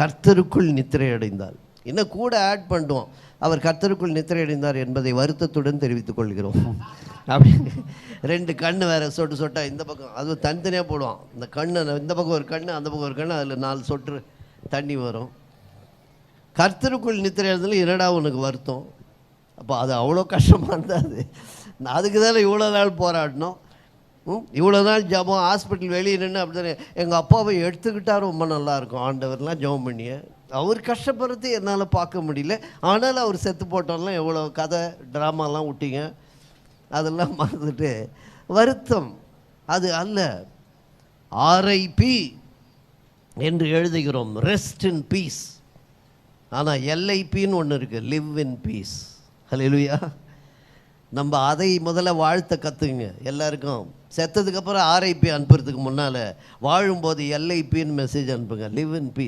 கர்த்தருக்குள் நித்திரை அடைந்தார் இன்னும் கூட ஆட் பண்ணுவோம் அவர் கர்த்தருக்குள் நித்திரை அடைந்தார் என்பதை வருத்தத்துடன் தெரிவித்துக் கொள்கிறோம். அப்படி ரெண்டு கண் வேறு சொட்டு சொட்டா இந்த பக்கம் அதுவும் தனித்தனியாக போடுவோம் இந்த கண்ணு இந்த பக்கம் ஒரு கண் அந்த பக்கம் ஒரு கண் அதில் நாலு சொட்டு தண்ணி வரும். கர்த்தருக்குள் நித்திரை அடைந்ததில் என்னடா உனக்கு வருத்தம்? அப்போ அது அவ்வளோ கஷ்டமாக இருந்தது நான் அதுக்கு தானே இவ்வளோ நாள் போராடினோம். இவ்வளோ நாள் ஜபம் ஹாஸ்பிட்டல் வெளியே நின்று அப்படி தானே எங்கள் அப்பாவை எடுத்துக்கிட்டா ரொம்ப நல்லாயிருக்கும். ஆண்டவர்லாம் ஜெபம் பண்ணிய. அவர் கஷ்டப்படுறது என்னால் பார்க்க முடியல. ஆனால் அவர் செத்து போட்டோம்லாம் எவ்வளோ கதை ட்ராமாலாம் விட்டீங்க. அதெல்லாம் மறந்துட்டு வருத்தம். அது அல்ல. ஆர்ஐபி என்று எழுதுகிறோம். ரெஸ்ட் இன் பீஸ் ஆனால் எல்ஐபின்னு ஒன்று இருக்குது லிவ் இன் பீஸ் ஹalleluya நம்ம அதை முதல்ல வாழ்த்த கற்றுங்க எல்லாருக்கும் செத்ததுக்கப்புறம் ஆர்ஐபி அனுப்புறதுக்கு முன்னால் வாழும்போது எல்ஐபின்னு மெசேஜ் அனுப்புங்க. Live in peace